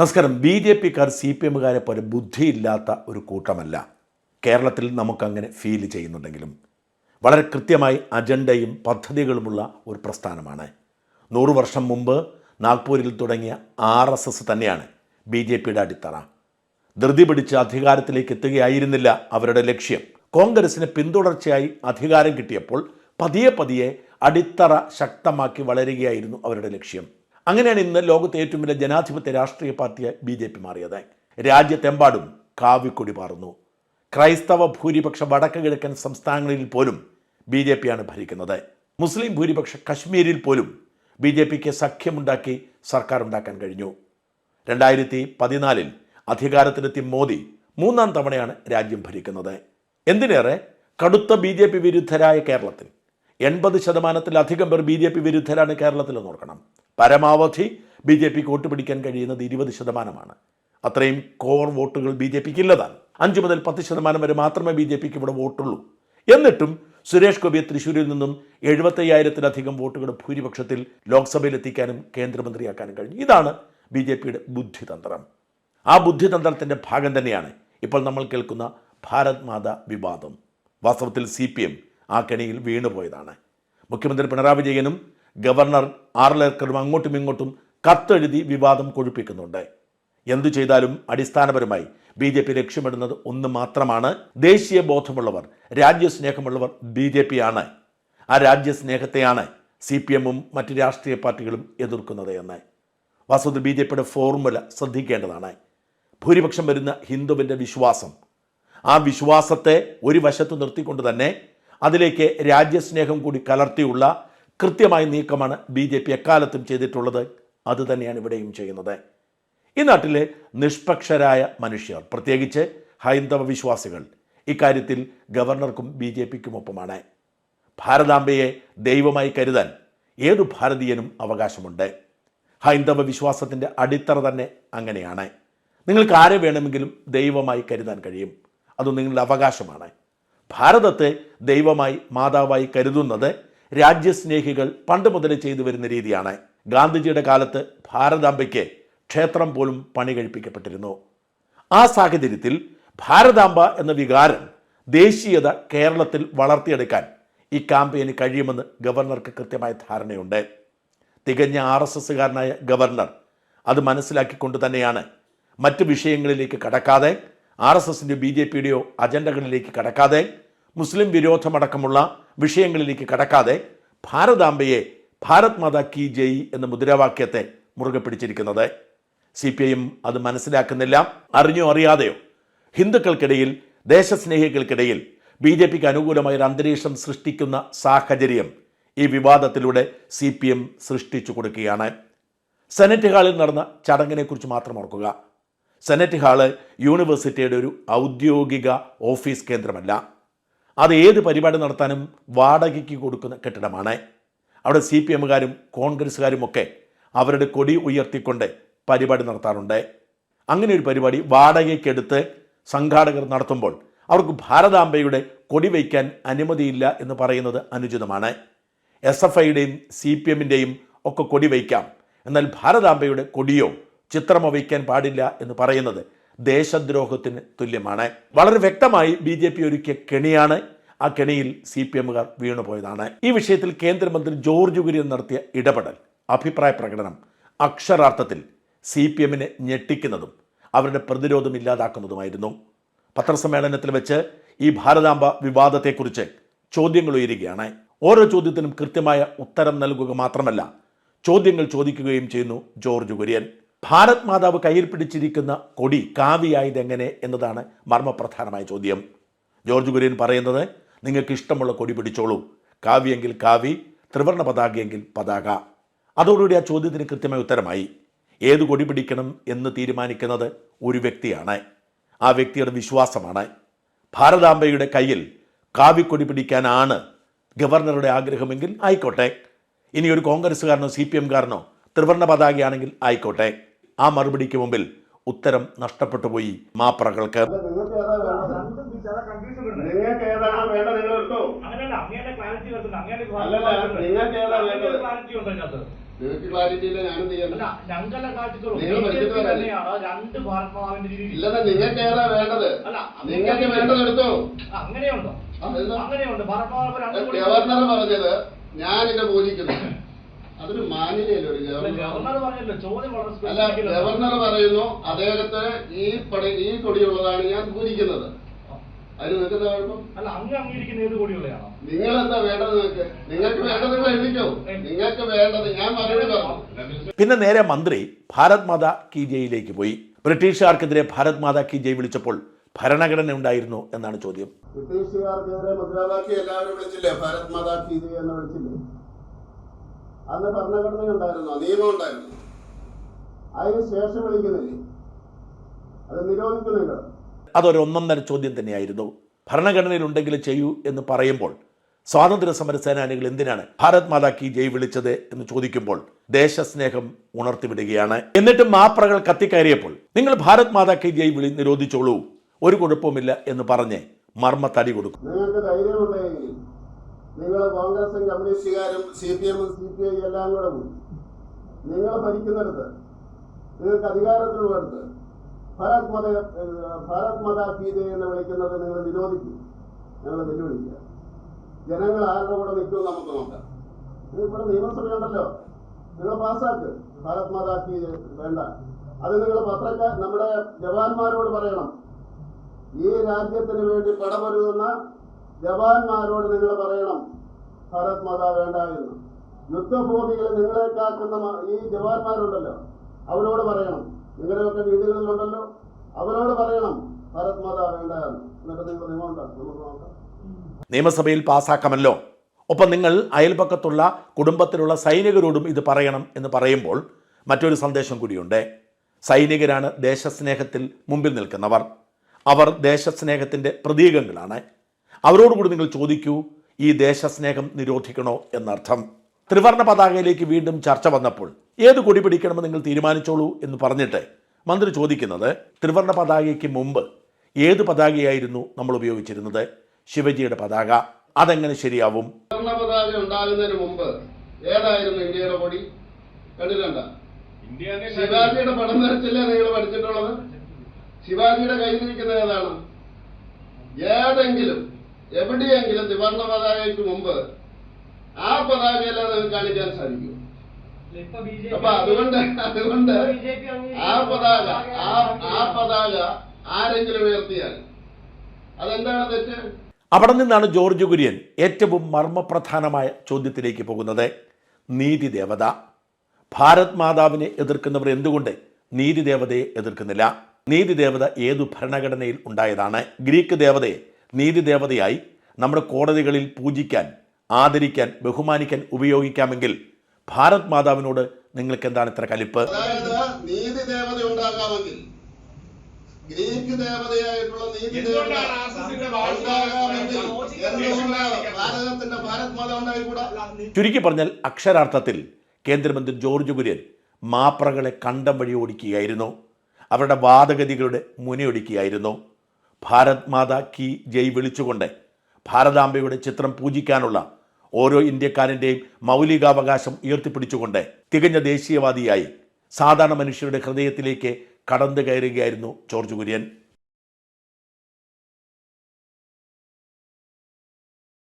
നമസ്കാരം. B J പിക്കാർ C P എമ്മുകാരെ പോലെ ബുദ്ധിയില്ലാത്ത ഒരു കൂട്ടമല്ല. കേരളത്തിൽ നമുക്കങ്ങനെ ഫീൽ ചെയ്യുന്നുണ്ടെങ്കിലും വളരെ കൃത്യമായി അജണ്ടയും പദ്ധതികളുമുള്ള ഒരു പ്രസ്ഥാനമാണ്. നൂറു വർഷം മുമ്പ് നാഗ്പൂരിൽ തുടങ്ങിയ ആർ എസ് എസ് തന്നെയാണ് ബി ജെ പിയുടെ അടിത്തറ. ധൃതി പിടിച്ച് അധികാരത്തിലേക്ക് എത്തുകയായിരുന്നില്ല അവരുടെ ലക്ഷ്യം. കോൺഗ്രസിന് പിന്തുടർച്ചയായി അധികാരം കിട്ടിയപ്പോൾ പതിയെ പതിയെ അടിത്തറ ശക്തമാക്കി വളരുകയായിരുന്നു അവരുടെ ലക്ഷ്യം. അങ്ങനെയാണ് ഇന്ന് ലോകത്തെ ഏറ്റവും വലിയ ജനാധിപത്യ രാഷ്ട്രീയ പാർട്ടിയായി ബി ജെ പി മാറിയത്. രാജ്യത്തെമ്പാടും കാവിക്കൊടി പാറുന്നു. ക്രൈസ്തവ ഭൂരിപക്ഷ വടക്ക് കിഴക്കൻ സംസ്ഥാനങ്ങളിൽ പോലും ബി ജെ പിയാണ് ഭരിക്കുന്നത്. മുസ്ലിം ഭൂരിപക്ഷ കശ്മീരിൽ പോലും ബി ജെ പിക്ക് സഖ്യമുണ്ടാക്കി സർക്കാർ ഉണ്ടാക്കാൻ കഴിഞ്ഞു. രണ്ടായിരത്തി പതിനാലിൽ അധികാരത്തിലെത്തിയ മോദി മൂന്നാം തവണയാണ് രാജ്യം ഭരിക്കുന്നത്. എന്തിനേറെ? കടുത്ത ബി ജെ പി വിരുദ്ധരായ കേരളത്തിൽ. എൺപത് ശതമാനത്തിലധികം പേർ ബി ജെ പി വിരുദ്ധരാണ് കേരളത്തിൽ എന്ന് ഓർക്കണം. പരമാവധി ബി ജെ പിക്ക് വോട്ട് പിടിക്കാൻ കഴിയുന്നത് ഇരുപത് ശതമാനമാണ്. അത്രയും കോർ വോട്ടുകൾ ബി ജെ പിക്ക് ഇല്ലതാണ്. അഞ്ച് മുതൽ പത്ത് ശതമാനം വരെ മാത്രമേ ബി ജെ പിക്ക് ഇവിടെ വോട്ടുള്ളൂ. എന്നിട്ടും സുരേഷ് ഗോപി തൃശ്ശൂരിൽ നിന്നും എഴുപത്തയ്യായിരത്തിലധികം വോട്ടുകൾ ഭൂരിപക്ഷത്തിൽ ലോക്സഭയിൽ എത്തിക്കാനും കേന്ദ്രമന്ത്രിയാക്കാനും കഴിഞ്ഞു. ഇതാണ് ബി ജെ പിയുടെ ബുദ്ധിതന്ത്രം. ആ ബുദ്ധിതന്ത്രത്തിന്റെ ഭാഗം തന്നെയാണ് ഇപ്പോൾ നമ്മൾ കേൾക്കുന്ന ഭാരത് മാത വിവാദം. വാസ്തവത്തിൽ സി പി എം ആ കെണിയിൽ വീണുപോയതാണ്. മുഖ്യമന്ത്രി പിണറായി വിജയനും ഗവർണർ ആർ ലേക്കറും അങ്ങോട്ടും ഇങ്ങോട്ടും കത്തെഴുതി വിവാദം കൊഴുപ്പിക്കുന്നുണ്ട്. എന്തു ചെയ്താലും അടിസ്ഥാനപരമായി ബി ജെ പി ലക്ഷ്യമിടുന്നത് ഒന്ന് മാത്രമാണ്. ദേശീയ ബോധമുള്ളവർ രാജ്യസ്നേഹമുള്ളവർ ബി ജെ പി ആണ് ആ രാജ്യസ്നേഹത്തെയാണ് സി പി എമ്മും മറ്റ് രാഷ്ട്രീയ പാർട്ടികളും എതിർക്കുന്നത് എന്ന്. വാസ്തവത്തിൽ ബി ജെ പിയുടെ ഫോർമുല ശ്രദ്ധിക്കേണ്ടതാണ്. ഭൂരിപക്ഷം വരുന്ന ഹിന്ദുവിന്റെ വിശ്വാസം. ആ വിശ്വാസത്തെ ഒരു വശത്ത് നിർത്തിക്കൊണ്ട് തന്നെ അതിലേക്ക് രാജ്യസ്നേഹം കൂടി കലർത്തിയുള്ള കൃത്യമായ നീക്കമാണ് ബി ജെ പി എക്കാലത്തും ചെയ്തിട്ടുള്ളത്. അതുതന്നെയാണ് ഇവിടെയും ചെയ്യുന്നത്. ഈ നാട്ടിലെ നിഷ്പക്ഷരായ മനുഷ്യർ പ്രത്യേകിച്ച് ഹൈന്ദവ വിശ്വാസികൾ ഇക്കാര്യത്തിൽ ഗവർണർക്കും ബി ജെ പിക്കുമൊപ്പമാണ്. ഭാരതാംബയെ ദൈവമായി കരുതാൻ ഏതു ഭാരതീയനും അവകാശമുണ്ട്. ഹൈന്ദവ വിശ്വാസത്തിന്റെ അടിത്തറ തന്നെ അങ്ങനെയാണ്. നിങ്ങൾക്ക് ആരെ വേണമെങ്കിലും ദൈവമായി കരുതാൻ കഴിയും. അത് നിങ്ങളുടെ അവകാശമാണ്. ഭാരതത്തെ ദൈവമായി മാതാവായി കരുതുന്നത് രാജ്യസ്നേഹികൾ പണ്ട് മുതൽ ചെയ്തു വരുന്ന രീതിയാണ്. ഗാന്ധിജിയുടെ കാലത്ത് ഭാരതാംബയ്ക്ക് ക്ഷേത്രം പോലും പണി കഴിപ്പിക്കപ്പെട്ടിരുന്നു ആ സാഹചര്യത്തിൽ ഭാരതാംബ എന്ന വികാരം ദേശീയത കേരളത്തിൽ വളർത്തിയെടുക്കാൻ ഈ ക്യാമ്പയിന് കഴിയുമെന്ന് ഗവർണർക്ക് കൃത്യമായ ധാരണയുണ്ട്. തികഞ്ഞ ആർ എസ് എസ്സുകാരനായ ഗവർണർ അത് മനസ്സിലാക്കിക്കൊണ്ട് തന്നെയാണ് മറ്റ് വിഷയങ്ങളിലേക്ക് കടക്കാതെ ആർ എസ് എസിന്റെ ബി ജെ പിയുടെയോ അജണ്ടകളിലേക്ക് കടക്കാതെ മുസ്ലിം വിരോധമടക്കമുള്ള വിഷയങ്ങളിലേക്ക് കടക്കാതെ ഭാരതാംബയെ ഭാരത് മാതാ കി ജയ് എന്ന മുദ്രാവാക്യത്തെ മുറുകെ പിടിച്ചിരിക്കുന്നത്. സി പി ഐയും അത് മനസ്സിലാക്കുന്നില്ല അറിഞ്ഞോ അറിയാതെയോ. ഹിന്ദുക്കൾക്കിടയിൽ ദേശസ്നേഹികൾക്കിടയിൽ ബി ജെ പിക്ക് അനുകൂലമായ ഒരു അന്തരീക്ഷം സൃഷ്ടിക്കുന്ന സാഹചര്യം ഈ വിവാദത്തിലൂടെ സി പി എം സൃഷ്ടിച്ചു കൊടുക്കുകയാണ്. സെനറ്റ് ഹാളിൽ നടന്ന ചടങ്ങിനെക്കുറിച്ച് മാത്രം ഓർക്കുക. സെനറ്റ് ഹാൾ യൂണിവേഴ്സിറ്റിയുടെ ഒരു ഔദ്യോഗിക ഓഫീസ് കേന്ദ്രമല്ല. അത് ഏത് പരിപാടി നടത്താനും വാടകയ്ക്ക് കൊടുക്കുന്ന കെട്ടിടമാണ്. അവിടെ സി പി എമ്മുകാരും കോൺഗ്രസ്സുകാരും ഒക്കെ അവരുടെ കൊടി ഉയർത്തിക്കൊണ്ട് പരിപാടി നടത്താറുണ്ട്. അങ്ങനെ ഒരു പരിപാടി വാടകയ്ക്കെടുത്ത് സംഘാടകർ നടത്തുമ്പോൾ അവർക്ക് ഭാരതാംബയുടെ കൊടി വയ്ക്കാൻ അനുമതിയില്ല എന്ന് പറയുന്നത് അനുചിതമാണ്. എസ് എഫ് ഐയുടെയും സി പി എമ്മിന്റെയും ഒക്കെ കൊടി വയ്ക്കാം. എന്നാൽ ഭാരതാംബയുടെ കൊടിയോ ചിത്രമോ വയ്ക്കാൻ പാടില്ല എന്ന് പറയുന്നത് ദേശദ്രോഹത്തിന് തുല്യമാണ്. വളരെ വ്യക്തമായി ബി ജെ പി ഒരുക്കിയ കെണിയാണ്. ആ കെണിയിൽ സി പി എമ്മുകാർ വീണുപോയതാണ്. ഈ വിഷയത്തിൽ കേന്ദ്രമന്ത്രി ജോർജ് കുര്യൻ നടത്തിയ ഇടപെടൽ അഭിപ്രായ പ്രകടനം അക്ഷരാർത്ഥത്തിൽ സി പി എമ്മിനെ ഞെട്ടിക്കുന്നതും അവരുടെ പ്രതിരോധം ഇല്ലാതാക്കുന്നതുമായിരുന്നു. പത്രസമ്മേളനത്തിൽ വെച്ച് ഈ ഭാരതാംബ വിവാദത്തെക്കുറിച്ച് ചോദ്യങ്ങൾ ഉയരുകയാണ്. ഓരോ ചോദ്യത്തിനും കൃത്യമായ ഉത്തരം നൽകുക മാത്രമല്ല ചോദ്യങ്ങൾ ചോദിക്കുകയും ചെയ്യുന്നു ജോർജ് കുര്യൻ. ഭാരത് മാതാവ് കയ്യിൽ പിടിച്ചിരിക്കുന്ന കൊടി കാവിയായത് എങ്ങനെ എന്നതാണ് മർമ്മപ്രധാനമായ ചോദ്യം. ജോർജ് കുര്യൻ പറയുന്നത് നിങ്ങൾക്ക് ഇഷ്ടമുള്ള കൊടി പിടിച്ചോളൂ. കാവ്യെങ്കിൽ കാവി ത്രിവർണ പതാകയെങ്കിൽ പതാക. അതോടുകൂടി ആ ചോദ്യത്തിന് കൃത്യമായ ഉത്തരമായി. ഏത് കൊടി പിടിക്കണം എന്ന് തീരുമാനിക്കുന്നത് ഒരു വ്യക്തിയാണ്. ആ വ്യക്തിയുടെ വിശ്വാസമാണ്. ഭാരതാംബയുടെ കയ്യിൽ കാവിക്കൊടി പിടിക്കാനാണ് ഗവർണറുടെ ആഗ്രഹമെങ്കിൽ ആയിക്കോട്ടെ. ഇനി ഒരു കോൺഗ്രസ്സുകാരനോ സി പി എംകാരനോ ത്രിവർണ പതാകയാണെങ്കിൽ ആയിക്കോട്ടെ. ആ മറുപടിക്ക് മുമ്പിൽ ഉത്തരം നഷ്ടപ്പെട്ടു പോയി. മാപ്രകൾക്ക് നിങ്ങൾക്ക് വേണ്ടത്? ക്ലാരിറ്റി ഇല്ല ഞാനും ഇല്ലെന്ന് നിങ്ങൾക്ക് ഏതാ നിങ്ങൾക്ക് എടുത്തോ? അങ്ങനെയുണ്ടോ? ഗവർണർ പറഞ്ഞത് ഞാനിത് പൂജിക്കുന്നു അതൊരു മാന്യതയല്ലേ ഒരു അല്ല, ഗവർണർ? ഗവർണർ പറഞ്ഞല്ലോ ചോദ്യം വളരെ അല്ല ആണ്. ഗവർണർ പറയുന്നു അദ്ദേഹത്തെ ഈ പടി ഈ കൊടിയുള്ളതാണ് ഞാൻ പൂരിക്കുന്നത് അതിന് നിങ്ങൾക്ക് എന്താ കുഴപ്പം? അല്ല അങ്ങ് അംഗീകരിക്കുന്ന ഏത് നിങ്ങൾ എന്താ വേണ്ടത് നിങ്ങൾക്ക് നിങ്ങൾക്ക് വേണ്ടത് നിങ്ങൾ എഴുതിക്കോ നിങ്ങൾക്ക് വേണ്ടത് ഞാൻ മറുപടി പറഞ്ഞു. പിന്നെ നേരെ മന്ത്രി ഭാരത് മാതാ കി ജയിലേക്ക് പോയി. ബ്രിട്ടീഷുകാർക്കെതിരെ ഭാരത് മാതാ കി ജയ് വിളിച്ചപ്പോൾ ഭരണഘടന ഉണ്ടായിരുന്നു എന്നാണ് ചോദ്യം. ബ്രിട്ടീഷുകാർക്കെതിരെ മുദ്രാവാക്യം എല്ലാവരും വിളിച്ചില്ലേ? ഭാരത് മാതാ കി ജയ് എന്ന് വിളിച്ചില്ലേ? അന്ന് ഭരണഘടന ഉണ്ടായിരുന്നോ. നിയമം ഉണ്ടായിരുന്നു. അതിന് ശേഷം വിളിക്കുന്നില്ലേ അത് നിരോധിക്കുന്നില്ല നിങ്ങൾ തന്നെ ചോദ്യം തന്നെയായിരുന്നു. ഭരണഘടനയിലുണ്ടെങ്കിൽ ചെയ്യൂ എന്ന് പറയുമ്പോൾ സ്വാതന്ത്ര്യ സമര സേനാനികൾ എന്തിനാണ് ഭാരത് മാതാ കി ജയ് വിളിച്ചത് എന്ന് ചോദിക്കുമ്പോൾ ദേശസ്നേഹം ഉണർത്തിവിടുകയാണ്. എന്നിട്ട് മാപ്രകൾ കത്തിക്കയറിയപ്പോൾ നിങ്ങൾ ഭാരത് മാതാ കി ജയ് വിളി നിരോധിച്ചോളൂ. ഒരു കുഴപ്പവുമില്ല എന്ന് പറഞ്ഞ് മർമ്മ തടി കൊടുക്കും. നിങ്ങൾക്ക് ധൈര്യമുണ്ടെങ്കിൽ നിങ്ങൾ കോൺഗ്രസും കമ്മ്യൂണിസ്റ്റുകാരും സി പി എമ്മും സി പി ഐ എല്ലാം കൂടെ കൂടി നിങ്ങൾ ഭരിക്കുന്നിടത്ത് നിങ്ങൾക്ക് അധികാരത്തിലുള്ളിടത്ത് ഭാരത് മത ഭരത് ഭാരത് ഗീത എന്ന് വിളിക്കുന്നത് നിങ്ങൾ നിരോധിക്കും. ഞങ്ങൾ വെല്ലുവിളിക്കുക. ജനങ്ങൾ ആരുടെ കൂടെ നിൽക്കും നമുക്ക് നോക്കാം. നിങ്ങൾ ഇവിടെ നിയമസഭയുണ്ടല്ലോ നിങ്ങൾ പാസ്സാക്ക്. ഭാരത് മാതാ ഗീത വേണ്ട. അത് നിങ്ങൾ പത്രക്കാർ നമ്മുടെ ജവാന്മാരോട് പറയണം. ഈ രാജ്യത്തിന് വേണ്ടി പടപൊരുതുന്ന ജവാന്മാരോട് നിങ്ങൾ പറയണം ഭാരത് മാതാ വേണ്ട എന്ന്. യുദ്ധഭൂമികൾ നിങ്ങളെ കാക്കുന്ന ഈ ജവാന്മാരുണ്ടല്ലോ അവരോട് പറയണം. നിങ്ങളുടെയൊക്കെ വീടുകളിലുണ്ടല്ലോ അവരോട് പറയണം ഭാരത് മാതാ വേണ്ട എന്ന്. എന്നിട്ട് നിങ്ങൾ നിയമം നോക്കാം. നിയമസഭയിൽ പാസ്സാക്കാമല്ലോ. ഒപ്പം നിങ്ങൾ അയൽപക്കത്തുള്ള കുടുംബത്തിലുള്ള സൈനികരോടും ഇത് പറയണം എന്ന് പറയുമ്പോൾ മറ്റൊരു സന്ദേശം കൂടിയുണ്ട്. സൈനികരാണ് ദേശസ്നേഹത്തിൽ മുമ്പിൽ നിൽക്കുന്നവർ. അവർ ദേശസ്നേഹത്തിന്റെ പ്രതീകങ്ങളാണ്. അവരോടുകൂടി നിങ്ങൾ ചോദിക്കൂ ഈ ദേശസ്നേഹം നിരോധിക്കണോ എന്നർത്ഥം. ത്രിവർണ പതാകയിലേക്ക് വീണ്ടും ചർച്ച വന്നപ്പോൾ ഏത് കൊടി പിടിക്കണമെന്ന് നിങ്ങൾ തീരുമാനിച്ചോളൂ എന്ന് പറഞ്ഞിട്ട് മന്ത്രി ചോദിക്കുന്നത് ത്രിവർണ പതാകയ്ക്ക് മുമ്പ് ഏത് പതാകയായിരുന്നു നമ്മൾ ഉപയോഗിച്ചിരുന്നത്? ശിവജിയുടെ പതാക. അതെങ്ങനെ ശരിയാവും? ത്രിവർണ പതാക ഉണ്ടാകുന്നതിന് മുമ്പ് ഏതായിരുന്നു ഇന്ത്യയുടെ കൊടി? കണ്ടിട്ടുണ്ട ശിവാജിയുടെ പടം വരച്ചില്ലേ നിങ്ങൾ പഠിച്ചിട്ടുള്ളത്? ശിവാജിയുടെ കയ്യിലിരിക്കുന്ന ഏതാണ്? ഏതെങ്കിലും എവിടെയെങ്കിലും ത്രിവർണ പതാകയ്ക്ക് മുമ്പ് ആ പതാകയല്ലാതെ കാണിക്കാൻ സാധിക്കും. അപ്പൊ അതുകൊണ്ട് അതുകൊണ്ട് ആ പതാക ആ ആ പതാക ആരെങ്കിലും ഉയർത്തിയാൽ അതെന്താണ് തെറ്റ്? അവിടെ നിന്നാണ് ജോർജ് കുര്യൻ ഏറ്റവും മർമ്മപ്രധാനമായ ചോദ്യത്തിലേക്ക് പോകുന്നത്. നീതി ദേവത. ഭാരത് മാതാവിനെ എതിർക്കുന്നവർ എന്തുകൊണ്ട് നീതി ദേവതയെ എതിർക്കുന്നില്ല? നീതി ദേവത ഏതു ഭരണഘടനയിൽ ഉണ്ടായതാണ്? ഗ്രീക്ക് ദേവതയെ നീതി ദേവതയായി നമ്മുടെ കോടതികളിൽ പൂജിക്കാൻ ആദരിക്കാൻ ബഹുമാനിക്കാൻ ഉപയോഗിക്കാമെങ്കിൽ ഭാരത് മാതാവിനോട് നിങ്ങൾക്ക് എന്താണ് ഇത്ര കലിപ്പ്? അതായത് നീതി ദേവത ഉണ്ടാകാമെങ്കിൽ ഗ്രീക്ക് ദേവതയായിട്ടുള്ള നീതി ദേവത ഉണ്ടാകാമെങ്കിൽ എന്തുകൊണ്ടാണ് ഭാരതത്തിന്റെ ഭാരത് മാത ഉണ്ടായിക്കൂടാ ചുരുക്കി പറഞ്ഞാൽ അക്ഷരാർത്ഥത്തിൽ കേന്ദ്രമന്ത്രി ജോർജ് കുര്യൻ മാപ്രകളെ കണ്ടം വഴി ഓടിക്കുകയായിരുന്നു. അവരുടെ വാദഗതികളുടെ മുനയൊടിക്കുകയായിരുന്നു. ഭാരത് മാതാ കി ജയ് വിളിച്ചുകൊണ്ട് ഭാരതാംബയുടെ ചിത്രം പൂജിക്കാനുള്ള ഓരോ ഇന്ത്യക്കാരന്റെയും മൗലികാവകാശം ഉയർത്തിപ്പിടിച്ചുകൊണ്ട് തികഞ്ഞ ദേശീയവാദിയായി സാധാരണ മനുഷ്യരുടെ ഹൃദയത്തിലേക്ക് കടന്നു കയറുകയായിരുന്നു ജോർജ് കുര്യൻ.